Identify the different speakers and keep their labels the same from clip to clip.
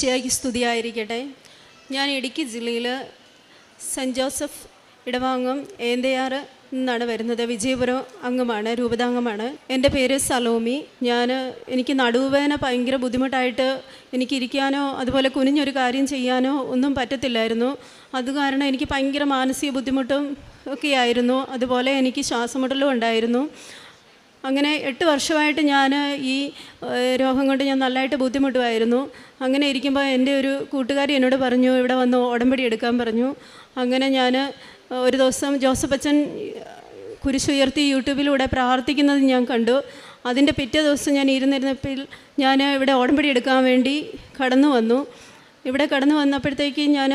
Speaker 1: ശിയാക്കി സ്തുതിയായിരിക്കട്ടെ. ഞാൻ ഇടുക്കി ജില്ലയിൽ സെന്റ് ജോസഫ് ഇടവാങ്ങം ഏന്തയാറ് നിന്നാണ് വരുന്നത്. വിജയപുരം അംഗമാണ് രൂപതാംഗമാണ്. എന്റെ പേര് സലോമി. ഞാൻ എനിക്ക് നടുവേദന ഭയങ്കര ബുദ്ധിമുട്ടായിട്ട് എനിക്ക് ഇരിക്കാനോ അതുപോലെ കുനിഞ്ഞൊരു കാര്യം ചെയ്യാനോ ഒന്നും പറ്റത്തില്ലായിരുന്നു. അത് കാരണം എനിക്ക് ഭയങ്കര മാനസിക ബുദ്ധിമുട്ടും ഒക്കെയായിരുന്നു അതുപോലെ എനിക്ക് ശ്വാസമുട്ടലും ഉണ്ടായിരുന്നു. അങ്ങനെ എട്ട് വർഷമായിട്ട് ഞാൻ ഈ രോഗം കൊണ്ട് ഞാൻ നല്ലതായിട്ട് ബുദ്ധിമുട്ടുമായിരുന്നു. അങ്ങനെ ഇരിക്കുമ്പോൾ എന്റെ ഒരു കൂട്ടുകാരി എന്നോട് പറഞ്ഞു ഇവിടെ വന്ന് ഉടമ്പടി എടുക്കാൻ പറഞ്ഞു. അങ്ങനെ ഞാൻ ഒരു ദിവസം ജോസഫ് അച്ഛൻ കുരിശുയർത്തി യൂട്യൂബിലൂടെ പ്രാർത്ഥിക്കുന്നത് ഞാൻ കണ്ടു. അതിന്റെ പിറ്റേ ദിവസം ഞാൻ ഇരുന്നിരുന്നപ്പോൾ ഞാൻ ഇവിടെ ഉടമ്പടി എടുക്കാൻ വേണ്ടി കടന്നു വന്നു. ഇവിടെ കടന്നു വന്നപ്പോഴത്തേക്ക് ഞാൻ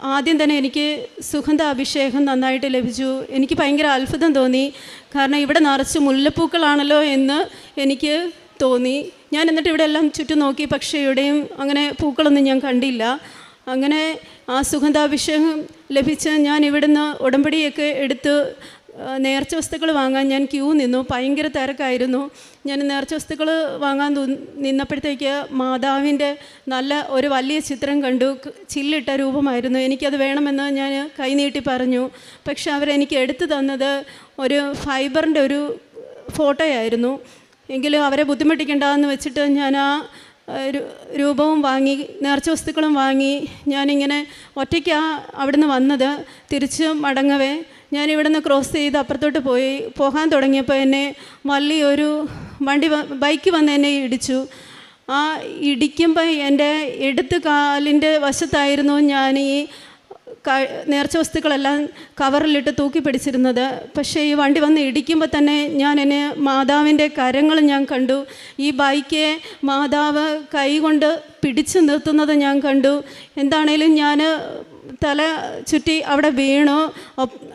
Speaker 1: ആദ്യം തന്നെ എനിക്ക് സുഗന്ധ അഭിഷേകം നന്നായിട്ട് ലഭിച്ചു. എനിക്ക് ഭയങ്കര അത്ഭുതം തോന്നി. കാരണം ഇവിടെ നിറച്ച് മുല്ലപ്പൂക്കളാണല്ലോ എന്ന് എനിക്ക് തോന്നി. ഞാൻ എന്നിട്ട് ഇവിടെ എല്ലാം ചുറ്റും നോക്കി പക്ഷേ ഇവിടെയും അങ്ങനെ പൂക്കളൊന്നും ഞാൻ കണ്ടില്ല. അങ്ങനെ ആ സുഗന്ധാഭിഷേകം ലഭിച്ച് ഞാൻ ഇവിടുന്ന് ഉടമ്പടിയൊക്കെ എടുത്ത് നേർച്ച വസ്തുക്കൾ വാങ്ങാൻ ഞാൻ ക്യൂ നിന്നു. ഭയങ്കര തിരക്കായിരുന്നു. ഞാൻ നേർച്ച വസ്തുക്കൾ വാങ്ങാൻ നിന്നപ്പോഴത്തേക്ക് മാതാവിന്റെ നല്ല ഒരു വലിയ ചിത്രം കണ്ടു. ചില്ലിട്ട രൂപമായിരുന്നു. എനിക്കത് വേണമെന്ന് ഞാൻ കൈനീട്ടി പറഞ്ഞു. പക്ഷെ അവരെനിക്ക് എടുത്തു തന്നത് ഒരു ഫൈബറിന്റെ ഒരു ഫോട്ടോയായിരുന്നു. എങ്കിലും അവരെ ബുദ്ധിമുട്ടിക്കണ്ടെന്ന് വെച്ചിട്ട് ഞാൻ ആ രൂപവും വാങ്ങി നേർച്ച വസ്തുക്കളും വാങ്ങി. ഞാനിങ്ങനെ ഒറ്റയ്ക്കാണ് അവിടുന്ന് വന്നത്. തിരിച്ച് മടങ്ങവേ ഞാൻ നിന്ന് ക്രോസ് ചെയ്ത് അപ്പുറത്തോട്ട് പോയി പോകാൻ തുടങ്ങിയപ്പോൾ എന്നെ വള്ളി ഒരു വണ്ടി ബൈക്ക് വന്ന് എന്നെ ഇടിച്ചു. ആ ഇടിക്കുമ്പോൾ എന്റെ എടുത്ത് കാലിന്റെ വശത്തായിരുന്നു ഞാൻ ഈ നേർച്ച വസ്തുക്കളെല്ലാം കവറിലിട്ട് തൂക്കി പിടിച്ചിരുന്നത്. പക്ഷേ ഈ വണ്ടി വന്ന് ഇടിക്കുമ്പോൾ തന്നെ ഞാൻ എന്നെ മാതാവിന്റെ കരങ്ങൾ ഞാൻ കണ്ടു. ഈ ബൈക്ക് മാതാവ് കൈകൊണ്ട് പിടിച്ചു നിർത്തുന്നത് ഞാൻ കണ്ടു. എന്താണേലും ഞാൻ തല ചുറ്റി അവിടെ വീണു.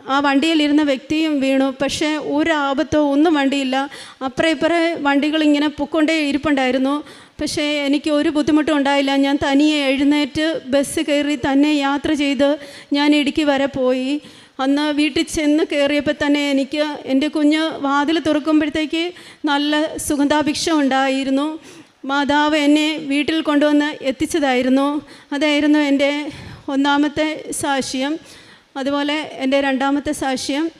Speaker 1: ആ വണ്ടിയിലിരുന്ന വ്യക്തിയും വീണു. പക്ഷേ ഒരു ആപത്തോ ഒന്നും വണ്ടിയില്ല. അപ്പുറം ഇപ്പുറം വണ്ടികളിങ്ങനെ പൊക്കൊണ്ടേ ഇരിപ്പുണ്ടായിരുന്നു. പക്ഷേ എനിക്ക് ഒരു ബുദ്ധിമുട്ടും ഉണ്ടായില്ല. ഞാൻ തനിയെ എഴുന്നേറ്റ് ബസ് കയറി തന്നെ യാത്ര ചെയ്ത് ഞാൻ ഇടുക്കി വരെ പോയി. അന്ന് വീട്ടിൽ ചെന്ന് കയറിയപ്പോൾ തന്നെ എനിക്ക് എന്റെ കുഞ്ഞ് വാതിൽ തുറക്കുമ്പോഴത്തേക്ക് നല്ല സുഗന്ധാഭിക്ഷ ഉണ്ടായിരുന്നു. മാതാവ് എന്നെ വീട്ടിൽ കൊണ്ടുവന്ന് എത്തിച്ചതായിരുന്നു. അതായിരുന്നു എന്റെ ഒന്നാമത്തെ സാക്ഷ്യം അതുപോലെ എന്റെ രണ്ടാമത്തെ സാക്ഷ്യം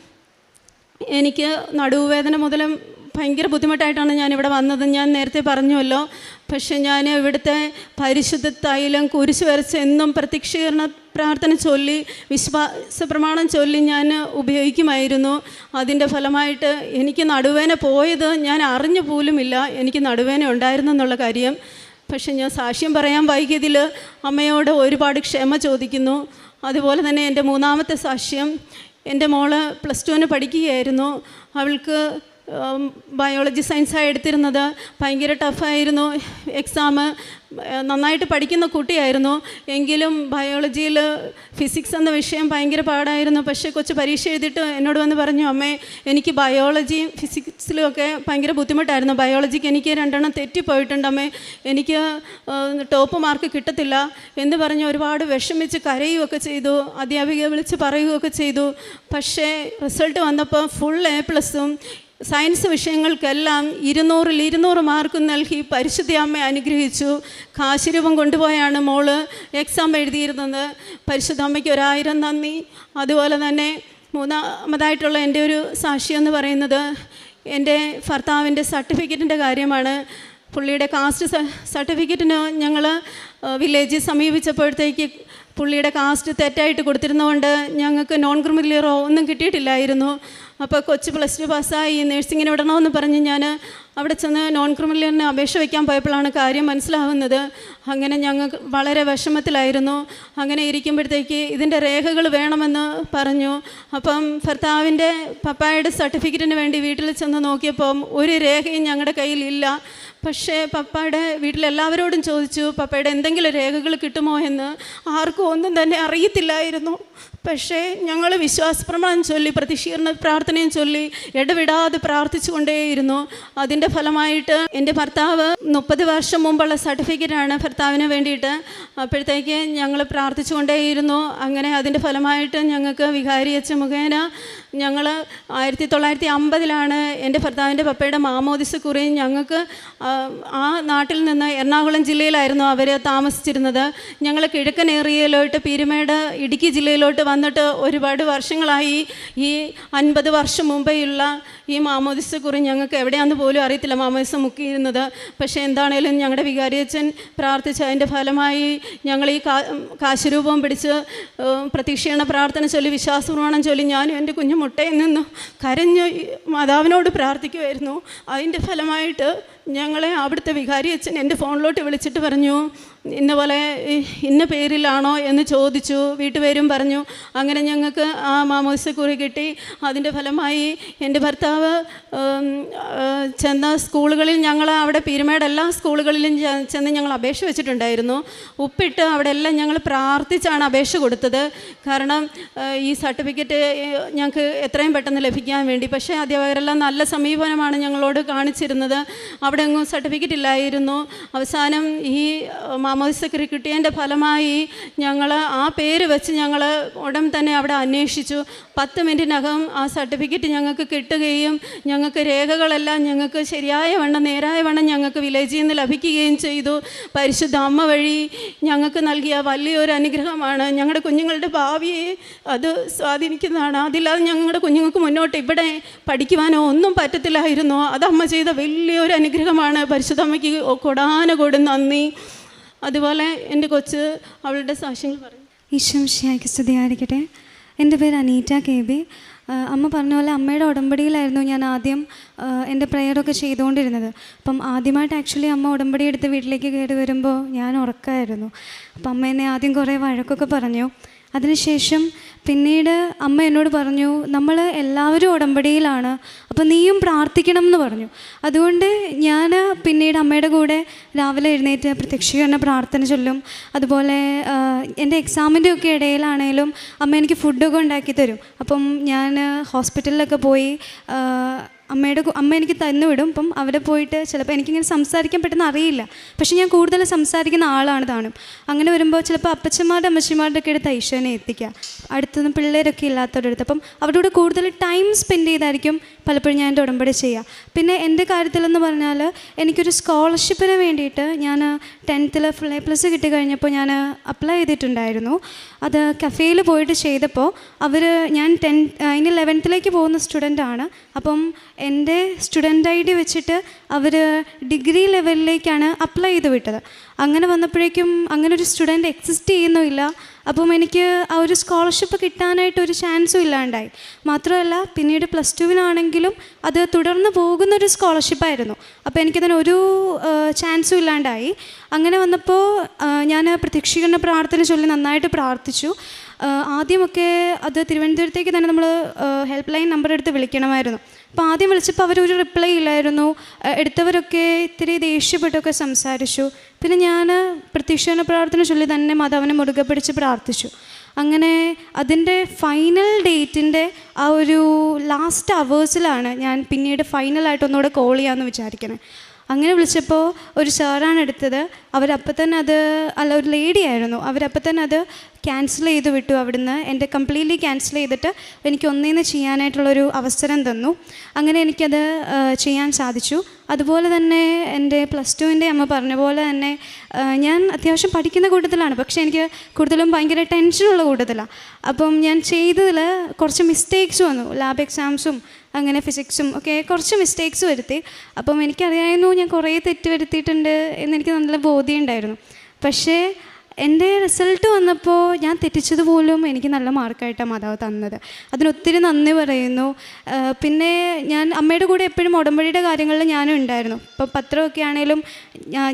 Speaker 1: എനിക്ക് നടുവേദന മുതലും ഭയങ്കര ബുദ്ധിമുട്ടായിട്ടാണ് ഞാൻ ഇവിടെ വന്നത്. ഞാൻ നേരത്തെ പറഞ്ഞുവല്ലോ പക്ഷേ ഞാൻ ഇവിടുത്തെ പരിശുദ്ധ തൈലം കുരിശ് വരച്ച് എന്നും പ്രത്യക്ഷീകരണ പ്രാർത്ഥന ചൊല്ലി വിശ്വാസ പ്രമാണം ചൊല്ലി ഞാൻ ഉപയോഗിക്കുമായിരുന്നു. അതിന്റെ ഫലമായിട്ട് എനിക്ക് നടുവേന പോയത് ഞാൻ അറിഞ്ഞു പോലുമില്ല എനിക്ക് നടുവേന ഉണ്ടായിരുന്നു എന്നുള്ള കാര്യം പക്ഷെ ഞാൻ സാക്ഷ്യം പറയാൻ വൈകിയതിൽ അമ്മയോട് ഒരുപാട് ക്ഷമ ചോദിക്കുന്നു. അതുപോലെ തന്നെ എന്റെ മൂന്നാമത്തെ സാക്ഷ്യം എന്റെ മോൾ പ്ലസ് ടുവിന് പഠിക്കുകയായിരുന്നു. അവൾക്ക് ബയോളജി സയൻസാണ് എടുത്തിരുന്നത്. ഭയങ്കര ടഫായിരുന്നു എക്സാം നന്നായിട്ട് പഠിക്കുന്ന കുട്ടിയായിരുന്നു. എങ്കിലും ബയോളജിയിൽ ഫിസിക്സ് എന്ന വിഷയം ഭയങ്കര പാടായിരുന്നു. പക്ഷേ കൊച്ചു പരീക്ഷ എഴുതിയിട്ട് എന്നോട് വന്ന് പറഞ്ഞു അമ്മേ എനിക്ക് ബയോളജിയും ഫിസിക്സിലും ഒക്കെ ഭയങ്കര ബുദ്ധിമുട്ടായിരുന്നു. ബയോളജിക്ക് എനിക്ക് രണ്ടെണ്ണം തെറ്റിപ്പോയിട്ടുണ്ട്. അമ്മേ എനിക്ക് ടോപ്പ് മാർക്ക് കിട്ടത്തില്ല. എന്ന് പറഞ്ഞ് ഒരുപാട് വിഷമിച്ച് കരയുകയൊക്കെ ചെയ്തു. അധ്യാപികയെ വിളിച്ച് പറയുകയൊക്കെ ചെയ്തു. പക്ഷേ റിസൾട്ട് വന്നപ്പോൾ ഫുൾ എ പ്ലസും സയൻസ് വിഷയങ്ങൾക്കെല്ലാം ഇരുന്നൂറിൽ ഇരുന്നൂറ് മാർക്ക് നൽകി പരിശുദ്ധി അമ്മ അനുഗ്രഹിച്ചു. കാശിരൂപം കൊണ്ടുപോയാണ് മോൾ എക്സാം എഴുതിയിരുന്നത്. പരിശുദ്ധ അമ്മയ്ക്ക് ഒരായിരം നന്ദി. അതുപോലെ തന്നെ മൂന്നാമതായിട്ടുള്ള എന്റെ ഒരു സാക്ഷി എന്ന് പറയുന്നത് എന്റെ ഭർത്താവിന്റെ സർട്ടിഫിക്കറ്റിന്റെ കാര്യമാണ്. പുള്ളിയുടെ കാസ്റ്റ് സർട്ടിഫിക്കറ്റിന് ഞങ്ങൾ വില്ലേജിൽ സമീപിച്ചപ്പോഴത്തേക്ക് പുള്ളിയുടെ കാസ്റ്റ് തെറ്റായിട്ട് കൊടുത്തിരുന്നതുകൊണ്ട് ഞങ്ങൾക്ക് നോൺ ക്രിമിനലോ ഒന്നും കിട്ടിയിട്ടില്ലായിരുന്നു. അപ്പോൾ കൊച്ചു പ്ലസ് ടു പാസ്സായി നേഴ്സിങ്ങിന് വിടണമെന്ന് പറഞ്ഞ് ഞാൻ അവിടെ ചെന്ന് നോൺ ക്രിമിനലിന് അപേക്ഷ വയ്ക്കാൻ പോയപ്പോഴാണ് കാര്യം മനസ്സിലാവുന്നത്. അങ്ങനെ ഞങ്ങൾ വളരെ വിഷമത്തിലായിരുന്നു. അങ്ങനെ ഇരിക്കുമ്പോഴത്തേക്ക് ഇതിന്റെ രേഖകൾ വേണമെന്ന് പറഞ്ഞു. അപ്പം ഭർത്താവിന്റെ പപ്പായുടെ സർട്ടിഫിക്കറ്റിന് വേണ്ടി വീട്ടിൽ ചെന്ന് നോക്കിയപ്പം ഒരു രേഖയും ഞങ്ങളുടെ കയ്യിലില്ല. പക്ഷേ പപ്പയുടെ വീട്ടിലെല്ലാവരോടും ചോദിച്ചു പപ്പയുടെ എന്തെങ്കിലും രേഖകൾ കിട്ടുമോ എന്ന്? ആർക്കും ഒന്നും തന്നെ അറിയത്തില്ലായിരുന്നു. പക്ഷേ ഞങ്ങൾ വിശ്വാസപ്രമാണം ചൊല്ലി പ്രതിഷീർണ പ്രാർത്ഥനയും ചൊല്ലി ഇടവിടാതെ പ്രാർത്ഥിച്ചുകൊണ്ടേയിരുന്നു. അതിന്റെ ഫലമായിട്ട് എന്റെ ഭർത്താവ് മുപ്പത് വർഷം മുമ്പുള്ള സർട്ടിഫിക്കറ്റാണ് ഭർത്താവിന് വേണ്ടിയിട്ട്. അപ്പോഴത്തേക്ക് ഞങ്ങൾ പ്രാർത്ഥിച്ചുകൊണ്ടേയിരുന്നു. അങ്ങനെ അതിന്റെ ഫലമായിട്ട് ഞങ്ങൾക്ക് വികാരി അച്ഛൻ മുഖേന ഞങ്ങൾ ആയിരത്തി തൊള്ളായിരത്തി അമ്പതിലാണ് എന്റെ ഭർത്താവിന്റെ പപ്പയുടെ മാമോദിസ കുറി ഞങ്ങൾക്ക് ആ, നാട്ടിൽ നിന്ന് എറണാകുളം ജില്ലയിലായിരുന്നു അവർ താമസിച്ചിരുന്നത്. ഞങ്ങൾ കിഴക്കൻ ഏറിയയിലോട്ട് പീരുമേട് ഇടുക്കി ജില്ലയിലോട്ട് വന്നിട്ട് ഒരുപാട് വർഷങ്ങളായി. ഈ അൻപത് വർഷം മുമ്പേയുള്ള ഈ മാമോദിസ കുറി ഞങ്ങൾക്ക് എവിടെയാണെന്ന് പോലും അറിയത്തില്ല മാമോദിസ മുക്കിയിരുന്നത്. പക്ഷേ എന്താണേലും ഞങ്ങളുടെ വികാരിയച്ഛൻ പ്രാർത്ഥിച്ച അതിന്റെ ഫലമായി ഞങ്ങൾ ഈ കാശുരൂപം പിടിച്ച് പ്രതീക്ഷയുടെ പ്രാർത്ഥന ചൊല്ലി വിശ്വാസപ്രമാണം ചൊല്ലി ഞാനും എന്റെ കുഞ്ഞു മുട്ടയിൽ നിന്ന് കരഞ്ഞ് മാതാവിനോട് പ്രാർത്ഥിക്കുമായിരുന്നു അതിന്റെ ഫലമായിട്ട് ഞങ്ങളെ അവിടുത്തെ വികാരി അച്ഛൻ എന്റെ ഫോണിലോട്ട് വിളിച്ചിട്ട് പറഞ്ഞു ഇന്ന പോലെ ഇന്ന പേരിലാണോ എന്ന് ചോദിച്ചു. വീട്ടുപേരും പറഞ്ഞു അങ്ങനെ ഞങ്ങൾക്ക് ആ മാമോസക്കുറി കിട്ടി. അതിന്റെ ഫലമായി എന്റെ ഭർത്താവ് ചെന്ന സ്കൂളുകളിൽ ഞങ്ങൾ അവിടെ പീരുമേട് എല്ലാ സ്കൂളുകളിലും ചെന്ന് ഞങ്ങൾ അപേക്ഷ വെച്ചിട്ടുണ്ടായിരുന്നു. ഉപ്പിട്ട് അവിടെ എല്ലാം ഞങ്ങൾ പ്രാർത്ഥിച്ചാണ് അപേക്ഷ കൊടുത്തത്. കാരണം ഈ സർട്ടിഫിക്കറ്റ് ഞങ്ങൾക്ക് എത്രയും പെട്ടെന്ന് ലഭിക്കാൻ വേണ്ടി. പക്ഷേ അധ്യാപകരെല്ലാം നല്ല സമീപനമാണ് ഞങ്ങളോട് കാണിച്ചിരുന്നത്. അവിടെ എങ്ങും സർട്ടിഫിക്കറ്റ് ഇല്ലായിരുന്നു. അവസാനം ഈ മാമോദിസക്കറി കിട്ടിയതിന്റെ ഫലമായി ഞങ്ങൾ ആ പേര് വെച്ച് ഞങ്ങൾ ഉടൻ തന്നെ അവിടെ അന്വേഷിച്ചു. പത്ത് മിനിറ്റിനകം ആ സർട്ടിഫിക്കറ്റ് ഞങ്ങൾക്ക് കിട്ടുകയും ഞങ്ങൾക്ക് രേഖകളെല്ലാം ഞങ്ങൾക്ക് ശരിയായ വണ്ണം നേരായ വണ്ണം ഞങ്ങൾക്ക് വില്ലേജിൽ നിന്ന് ലഭിക്കുകയും ചെയ്തു. പരിശുദ്ധ അമ്മ വഴി ഞങ്ങൾക്ക് നൽകിയ വലിയൊരു അനുഗ്രഹമാണ്. ഞങ്ങളുടെ കുഞ്ഞുങ്ങളുടെ ഭാവിയെ അത് സ്വാധീനിക്കുന്നതാണ്. അതില്ലാതെ ഞങ്ങളുടെ കുഞ്ഞുങ്ങൾക്ക് മുന്നോട്ട് ഇവിടെ പഠിക്കുവാനോ ഒന്നും പറ്റത്തില്ലായിരുന്നു. അത് അമ്മ ചെയ്ത വലിയൊരു അനുഗ്രഹമാണ്. പരിശുദ്ധ അമ്മയ്ക്ക് കൊടാനുകൊടും നന്ദി. അതുപോലെ എന്റെ കൊച്ച് അവളുടെ സാക്ഷ്യങ്ങൾ പറയും.
Speaker 2: ഈശ്വം ഷിയായ്ക്ക് സ്തുതിയായിരിക്കട്ടെ. എന്റെ പേര് അനീറ്റ കെ ബി അമ്മ പറഞ്ഞ പോലെ അമ്മയുടെ ഉടമ്പടിയിലായിരുന്നു ഞാൻ ആദ്യം എന്റെ പ്രെയറൊക്കെ ചെയ്തുകൊണ്ടിരുന്നത്. അപ്പം ആദ്യമായിട്ട് ആക്ച്വലി അമ്മ ഉടമ്പടി എടുത്ത് വീട്ടിലേക്ക് കയറി വരുമ്പോൾ ഞാൻ ഉറക്കമായിരുന്നു അപ്പം അമ്മ എന്നെ ആദ്യം കുറേ വഴക്കൊക്കെ പറഞ്ഞു. അതിനുശേഷം പിന്നീട് അമ്മ എന്നോട് പറഞ്ഞു നമ്മൾ എല്ലാവരും ഉടമ്പടിയിലാണ് അപ്പോൾ നീയും പ്രാർത്ഥിക്കണം എന്ന് പറഞ്ഞു. അതുകൊണ്ട് ഞാൻ പിന്നീട് അമ്മയുടെ കൂടെ രാവിലെ എഴുന്നേറ്റ് പ്രത്യക്ഷീകരണ പ്രാർത്ഥന ചൊല്ലും. അതുപോലെ എന്റെ എക്സാമിന്റെ ഒക്കെ ഇടയിലാണേലും അമ്മ എനിക്ക് ഫുഡൊക്കെ ഉണ്ടാക്കി തരും. അപ്പം ഞാൻ ഹോസ്പിറ്റലിലൊക്കെ പോയി അമ്മയുടെ അമ്മ എനിക്ക് തന്നു വിടും. അപ്പം അവിടെ പോയിട്ട് ചിലപ്പോൾ എനിക്കിങ്ങനെ സംസാരിക്കാൻ പെട്ടെന്ന് അറിയില്ല. പക്ഷേ ഞാൻ കൂടുതൽ സംസാരിക്കുന്ന ആളാണ് താനും. അങ്ങനെ വരുമ്പോൾ ചിലപ്പോൾ അപ്പച്ചന്മാരുടെ അമ്മച്ചിമാരുടെ ഒക്കെ അടുത്ത് ഈശോനെ എത്തിക്കുക. അടുത്തൊന്നും പിള്ളേരൊക്കെ ഇല്ലാത്തവരുടെ അടുത്ത്. അപ്പം അവരുടെ കൂടെ കൂടുതൽ ടൈം സ്പെൻഡ് ചെയ്തായിരിക്കും പലപ്പോഴും ഞാൻ എന്റെ ഉടമ്പടി ചെയ്യുക. പിന്നെ എന്റെ കാര്യത്തിലെന്ന് പറഞ്ഞാൽ എനിക്കൊരു സ്കോളർഷിപ്പിന് വേണ്ടിയിട്ട് ഞാൻ ടെൻത്തിൽ ഫുൾ എ പ്ലസ് കിട്ടി കഴിഞ്ഞപ്പോൾ ഞാൻ അപ്ലൈ ചെയ്തിട്ടുണ്ടായിരുന്നു. അത് കഫേയിൽ പോയിട്ട് ചെയ്തപ്പോൾ അവർ ഞാൻ ടെൻ ഇനി ലെവൻത്തിലേക്ക് പോകുന്ന സ്റ്റുഡന്റ് ആണ് അപ്പം എന്റെ സ്റ്റുഡന്റ് ഐ ഡി വെച്ചിട്ട് അവർ ഡിഗ്രി ലെവലിലേക്കാണ് അപ്ലൈ ചെയ്ത് വിട്ടത്. അങ്ങനെ വന്നപ്പോഴേക്കും അങ്ങനെ ഒരു സ്റ്റുഡന്റ് എക്സിസ്റ്റ് ചെയ്യുന്നുമില്ല. അപ്പം എനിക്ക് ആ ഒരു സ്കോളർഷിപ്പ് കിട്ടാനായിട്ട് ഒരു ചാൻസും ഇല്ലാണ്ടായി. മാത്രമല്ല പിന്നീട് പ്ലസ് ടുവിനാണെങ്കിലും അത് തുടർന്ന് പോകുന്നൊരു സ്കോളർഷിപ്പായിരുന്നു. അപ്പോൾ എനിക്കതിന് ഒരു ചാൻസും ഇല്ലാണ്ടായി. അങ്ങനെ വന്നപ്പോൾ ഞാൻ പ്രതീക്ഷിക്കുന്ന പ്രാർത്ഥന ചൊല്ലി നന്നായിട്ട് പ്രാർത്ഥിച്ചു. ആദ്യമൊക്കെ അത് തിരുവനന്തപുരത്തേക്ക് തന്നെ നമ്മൾ ഹെൽപ്പ് ലൈൻ നമ്പർ എടുത്ത് വിളിക്കണമായിരുന്നു. അപ്പോൾ ആദ്യം വിളിച്ചപ്പോൾ അവരൊരു റിപ്ലൈ ഇല്ലായിരുന്നു. എടുത്തവരൊക്കെ ഇത്തിരി ദേഷ്യപ്പെട്ടൊക്കെ സംസാരിച്ചു. പിന്നെ ഞാൻ പ്രത്യക്ഷണ പ്രാർത്ഥന ചൊല്ലി തന്നെ മാതാവിനെ മുറുകെ പിടിച്ച് പ്രാർത്ഥിച്ചു. അങ്ങനെ അതിന്റെ ഫൈനൽ ഡേറ്റിന്റെ ആ ഒരു ലാസ്റ്റ് അവേഴ്സിലാണ് ഞാൻ പിന്നീട് ഫൈനലായിട്ട് ഒന്നുകൂടെ കോൾ ചെയ്യാമെന്ന് വിചാരിക്കുന്നത് അങ്ങനെ വിളിച്ചപ്പോൾ ഒരു സാറാണ് എടുത്തത്. അവരപ്പം തന്നെ അത് അല്ല ഒരു ലേഡി ആയിരുന്നു. അവരപ്പം തന്നെ അത് ക്യാൻസൽ ചെയ്ത് വിട്ടു അവിടുന്ന്. എന്റെ കംപ്ലീറ്റ്ലി ക്യാൻസൽ ചെയ്തിട്ട് എനിക്ക് ഒന്നേന്ന് ചെയ്യാനായിട്ടുള്ളൊരു അവസരം തന്നു. അങ്ങനെ എനിക്കത് ചെയ്യാൻ സാധിച്ചു. അതുപോലെ തന്നെ എന്റെ പ്ലസ് ടുവിന്റെ അമ്മ പറഞ്ഞ പോലെ തന്നെ ഞാൻ അത്യാവശ്യം പഠിക്കുന്ന കൂട്ടത്തിലാണ്. പക്ഷേ എനിക്ക് കൂടുതലും ഭയങ്കര ടെൻഷനുള്ള കൂട്ടത്തിലാണ് അപ്പം ഞാൻ ചെയ്തതിൽ കുറച്ച് മിസ്റ്റേക്സ് വന്നു. ലാബ് എക്സാംസും അങ്ങനെ ഫിസിക്സും ഒക്കെ കുറച്ച് മിസ്റ്റേക്സ് വരുത്തി. അപ്പം എനിക്കറിയായിരുന്നു ഞാൻ കുറേ തെറ്റ് വരുത്തിയിട്ടുണ്ട് എന്നെനിക്ക് നല്ല ബോധ്യമുണ്ടായിരുന്നു പക്ഷേ എന്റെ റിസൾട്ട് വന്നപ്പോൾ ഞാൻ തെറ്റിച്ചതുപോലും എനിക്ക് നല്ല മാർക്കായിട്ടാണ് മാതാവ് തന്നത്. അതിനൊത്തിരി നന്ദി പറയുന്നു. പിന്നെ ഞാൻ അമ്മയുടെ കൂടെ എപ്പോഴും ഉടമ്പടിയുടെ കാര്യങ്ങളിൽ ഞാനും ഉണ്ടായിരുന്നു. ഇപ്പോൾ പത്രമൊക്കെ ആണെങ്കിലും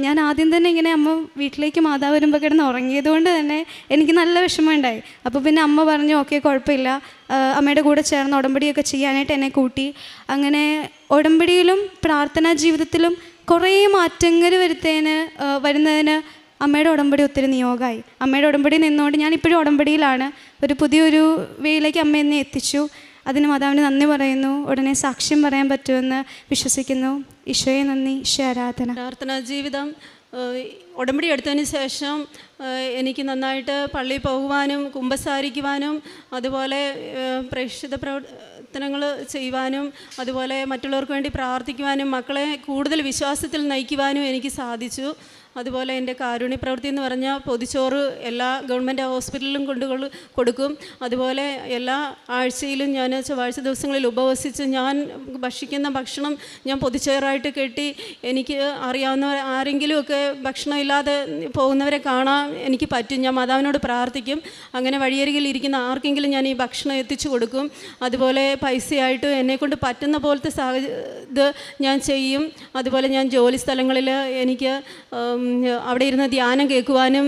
Speaker 2: ഞാൻ ആദ്യം തന്നെ ഇങ്ങനെ അമ്മ വീട്ടിലേക്ക് മാതാവ് വരുമ്പോൾ കിടന്ന് ഉറങ്ങിയത് കൊണ്ട് തന്നെ എനിക്ക് നല്ല വിഷമമുണ്ടായി അപ്പോൾ പിന്നെ അമ്മ പറഞ്ഞു ഓക്കെ കുഴപ്പമില്ല. അമ്മയുടെ കൂടെ ചേർന്ന് ഉടമ്പടിയൊക്കെ ചെയ്യാനായിട്ട് എന്നെ കൂട്ടി. അങ്ങനെ ഉടമ്പടിയിലും പ്രാർത്ഥനാ ജീവിതത്തിലും കുറേ മാറ്റങ്ങൾ വരുത്തേന് വരുന്നതിന് അമ്മയുടെ ഉടമ്പടി ഒത്തിരി നിയോഗമായി അമ്മയുടെ ഉടമ്പടി നിന്നുകൊണ്ട് ഞാൻ ഇപ്പോഴും ഉടമ്പടിയിലാണ്. ഒരു പുതിയൊരു വേയിലേക്ക് അമ്മ എന്നെ എത്തിച്ചു. അതിന് മാതാവിന് നന്ദി പറയുന്നു. ഉടനെ സാക്ഷ്യം പറയാൻ പറ്റുമെന്ന് വിശ്വസിക്കുന്നു. ഈശോയെ നന്ദി. ഈശോ ആരാധന.
Speaker 1: പ്രാർത്ഥനാ ജീവിതം ഉടമ്പടി എടുത്തതിന് ശേഷം എനിക്ക് നന്നായിട്ട് പള്ളിയിൽ പോകുവാനും കുമ്പസാരിക്കുവാനും അതുപോലെ പ്രേക്ഷിത പ്രവർത്തനങ്ങൾ ചെയ്യുവാനും അതുപോലെ മറ്റുള്ളവർക്ക് വേണ്ടി പ്രാർത്ഥിക്കുവാനും മക്കളെ കൂടുതൽ വിശ്വാസത്തിൽ നയിക്കുവാനും എനിക്ക് സാധിച്ചു. അതുപോലെ എന്റെ കാരുണ്യ പ്രവൃത്തി എന്ന് പറഞ്ഞാൽ പൊതിച്ചോറ് എല്ലാ ഗവൺമെന്റ് ഹോസ്പിറ്റലിലും കൊണ്ട് കൊടുക്കും. അതുപോലെ എല്ലാ ആഴ്ചയിലും ഞാൻ ചൊവ്വാഴ്ച ദിവസങ്ങളിൽ ഉപവസിച്ച് ഞാൻ ഭക്ഷിക്കുന്ന ഭക്ഷണം ഞാൻ പൊതിച്ചോറായിട്ട് കെട്ടി എനിക്ക് അറിയാവുന്ന ആരെങ്കിലുമൊക്കെ ഭക്ഷണം ഇല്ലാതെ പോകുന്നവരെ കാണാൻ എനിക്ക് പറ്റും. ഞാൻ മാതാവിനോട് പ്രാർത്ഥിക്കും. അങ്ങനെ വഴിയരികിൽ ഇരിക്കുന്ന ആർക്കെങ്കിലും ഞാൻ ഈ ഭക്ഷണം എത്തിച്ചു കൊടുക്കും. അതുപോലെ പൈസയായിട്ട് എന്നെക്കൊണ്ട് പറ്റുന്ന പോലത്തെ സാഹചര്യം ഇത് ഞാൻ ചെയ്യും. അതുപോലെ ഞാൻ ജോലി സ്ഥലങ്ങളിൽ എനിക്ക് അവിടെ ഇരുന്ന് ധ്യാനം കേൾക്കുവാനും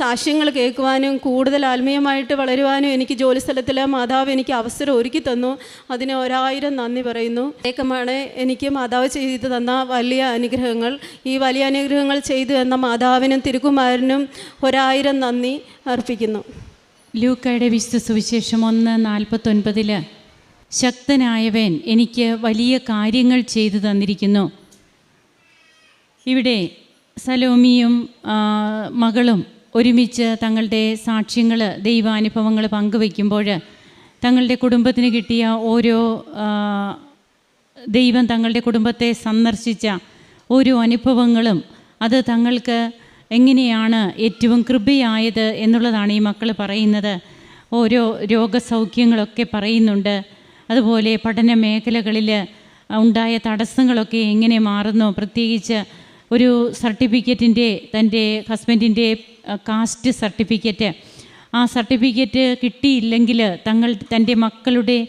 Speaker 1: സാക്ഷ്യങ്ങൾ കേൾക്കുവാനും കൂടുതൽ ആത്മീയമായിട്ട് വളരുവാനും എനിക്ക് ജോലി സ്ഥലത്തിൽ മാതാവ് എനിക്ക് അവസരം ഒരുക്കി തന്നു. അതിന് ഒരായിരം നന്ദി പറയുന്നു. ഏക്കമാണ് എനിക്ക് മാതാവ് ചെയ്തു തന്ന വലിയ അനുഗ്രഹങ്ങൾ. ഈ വലിയ അനുഗ്രഹങ്ങൾ ചെയ്തു തന്ന മാതാവിനും തിരുക്കുമാരനും ഒരായിരം നന്ദി അർപ്പിക്കുന്നു.
Speaker 3: ലൂക്കയുടെ വിശുദ്ധ സുവിശേഷം ഒന്ന് നാൽപ്പത്തൊൻപതിൽ ശക്തനായവൻ എനിക്ക് വലിയ കാര്യങ്ങൾ ചെയ്തു തന്നിരിക്കുന്നു. ഇവിടെ സലോമിയും മകളും ഒരുമിച്ച് തങ്ങളുടെ സാക്ഷ്യങ്ങൾ ദൈവാനുഭവങ്ങൾ പങ്കുവയ്ക്കുമ്പോൾ തങ്ങളുടെ കുടുംബത്തിന് കിട്ടിയ ഓരോ ദൈവം തങ്ങളുടെ കുടുംബത്തെ സന്ദർശിച്ച ഓരോ അനുഭവങ്ങളും അത് തങ്ങൾക്ക് എങ്ങനെയാണ് ഏറ്റവും കൃപയായത് എന്നുള്ളതാണ് ഈ മക്കൾ പറയുന്നത്. ഓരോ രോഗസൗഖ്യങ്ങളൊക്കെ പറയുന്നുണ്ട്. അതുപോലെ പഠന മേഖലകളിൽ ഉണ്ടായ തടസ്സങ്ങളൊക്കെ എങ്ങനെ മാറുന്നു? പ്രത്യേകിച്ച് ഒരു സർട്ടിഫിക്കറ്റിന്റെ തന്റെ ഹസ്ബൻഡിന്റെ കാസ്റ്റ് സർട്ടിഫിക്കറ്റ്. ആ സർട്ടിഫിക്കറ്റ് കിട്ടിയില്ലെങ്കിൽ തങ്ങൾ തന്റെ മക്കളുടെ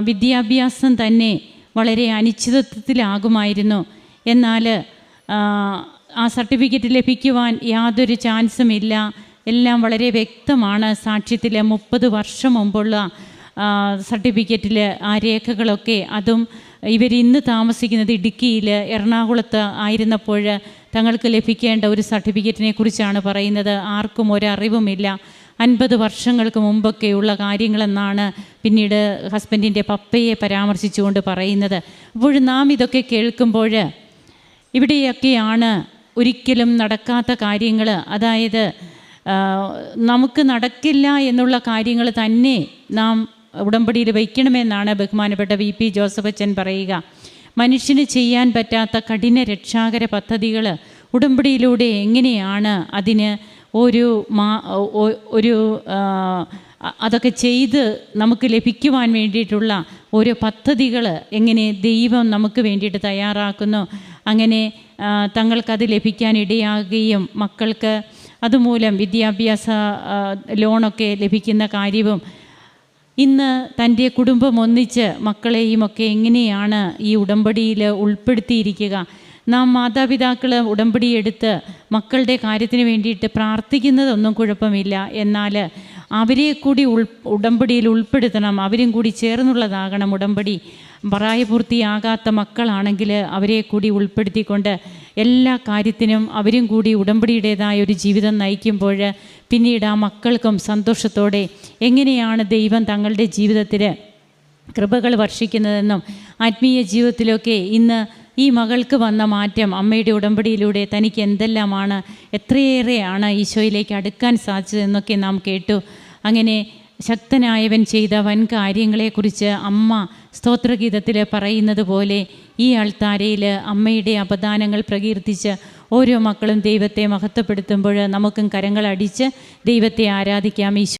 Speaker 3: വിദ്യാഭ്യാസം തന്നെ വളരെ അനിശ്ചിതത്വത്തിലാകുമായിരുന്നു. എന്നാൽ ആ, സർട്ടിഫിക്കറ്റ് ലഭിക്കുവാൻ യാതൊരു ചാൻസും ഇല്ല. എല്ലാം വളരെ വ്യക്തമാണ്. സാക്ഷ്യത്തിൽ മുപ്പത് വർഷം മുമ്പുള്ള സർട്ടിഫിക്കറ്റിൽ ആ രേഖകളൊക്കെ. അതും ഇവർ ഇന്ന് താമസിക്കുന്നത് ഇടുക്കിയിൽ എറണാകുളത്ത് ആയിരുന്നപ്പോൾ തങ്ങൾക്ക് ലഭിക്കേണ്ട ഒരു സർട്ടിഫിക്കറ്റിനെ കുറിച്ചാണ് പറയുന്നത്. ആർക്കും ഒരറിവുമില്ല. അൻപത് വർഷങ്ങൾക്ക് മുമ്പൊക്കെയുള്ള കാര്യങ്ങളെന്നാണ് പിന്നീട് ഹസ്ബൻഡിന്റെ പപ്പയെ പരാമർശിച്ചുകൊണ്ട് പറയുന്നത്. അപ്പോൾ നാം ഇതൊക്കെ കേൾക്കുമ്പോൾ ഇവിടെയൊക്കെയാണ് ഒരിക്കലും നടക്കാത്ത കാര്യങ്ങൾ അതായത് നമുക്ക് നടക്കില്ല എന്നുള്ള കാര്യങ്ങൾ തന്നെ നാം ഉടമ്പടിയിൽ വയ്ക്കണമെന്നാണ് ബഹുമാനപ്പെട്ട വി പി ജോസഫ് അച്ഛൻ പറയുക. മനുഷ്യന് ചെയ്യാൻ പറ്റാത്ത കഠിന രക്ഷാകര പദ്ധതികൾ ഉടമ്പടിയിലൂടെ എങ്ങനെയാണ് അതിന് ഒരു മാ ഒരു അതൊക്കെ ചെയ്ത് നമുക്ക് ലഭിക്കുവാൻ വേണ്ടിയിട്ടുള്ള ഓരോ പദ്ധതികൾ എങ്ങനെ ദൈവം നമുക്ക് വേണ്ടിയിട്ട് തയ്യാറാക്കുന്നു. അങ്ങനെ തങ്ങൾക്കത് ലഭിക്കാൻ ഇടയാകുകയും മക്കൾക്ക് അതുമൂലം വിദ്യാഭ്യാസ ലോണൊക്കെ ലഭിക്കുന്ന കാര്യവും ഇന്ന് തന്റെ കുടുംബം ഒന്നിച്ച് മക്കളെയും ഒക്കെ എങ്ങനെയാണ് ഈ ഉടമ്പടിയിൽ ഉൾപ്പെടുത്തിയിരിക്കുക? നാം മാതാപിതാക്കൾ ഉടമ്പടി എടുത്ത് മക്കളുടെ കാര്യത്തിന് വേണ്ടിയിട്ട് പ്രാർത്ഥിക്കുന്നതൊന്നും കുഴപ്പമില്ല. എന്നാൽ അവരെ കൂടി ഉൾ ഉടമ്പടിയിൽ ഉൾപ്പെടുത്തണം. അവരും കൂടി ചേർന്നുള്ളതാകണം ഉടമ്പടി. പ്രായപൂർത്തിയാകാത്ത മക്കളാണെങ്കിൽ അവരെ കൂടി ഉൾപ്പെടുത്തിക്കൊണ്ട് എല്ലാ കാര്യത്തിനും അവരും കൂടി ഉടമ്പടിയുടേതായ ഒരു ജീവിതം നയിക്കുമ്പോൾ പിന്നീട് ആ മക്കൾക്കും സന്തോഷത്തോടെ എങ്ങനെയാണ് ദൈവം തങ്ങളുടെ ജീവിതത്തിൽ കൃപകൾ വർഷിക്കുന്നതെന്നും ആത്മീയ ജീവിതത്തിലൊക്കെ ഇന്ന് ഈ മകൾക്ക് വന്ന മാറ്റം അമ്മയുടെ ഉടമ്പടിയിലൂടെ തനിക്ക് എന്തെല്ലാമാണ് എത്രയേറെയാണ് ഈശോയിലേക്ക് അടുക്കാൻ സാധിച്ചതെന്നൊക്കെ നാം കേട്ടു. അങ്ങനെ ശക്തനായവൻ ചെയ്ത വൻ കാര്യങ്ങളെക്കുറിച്ച് അമ്മ സ്തോത്രഗീതത്തിൽ പറയുന്നത് പോലെ ഈ ആൾത്താരയിൽ അമ്മയുടെ അപദാനങ്ങൾ പ്രകീർത്തിച്ച് ഓരോ മക്കളും ദൈവത്തെ മഹത്വപ്പെടുത്തുമ്പോൾ നമുക്കും കരങ്ങളടിച്ച് ദൈവത്തെ ആരാധിക്കാം ഈശോ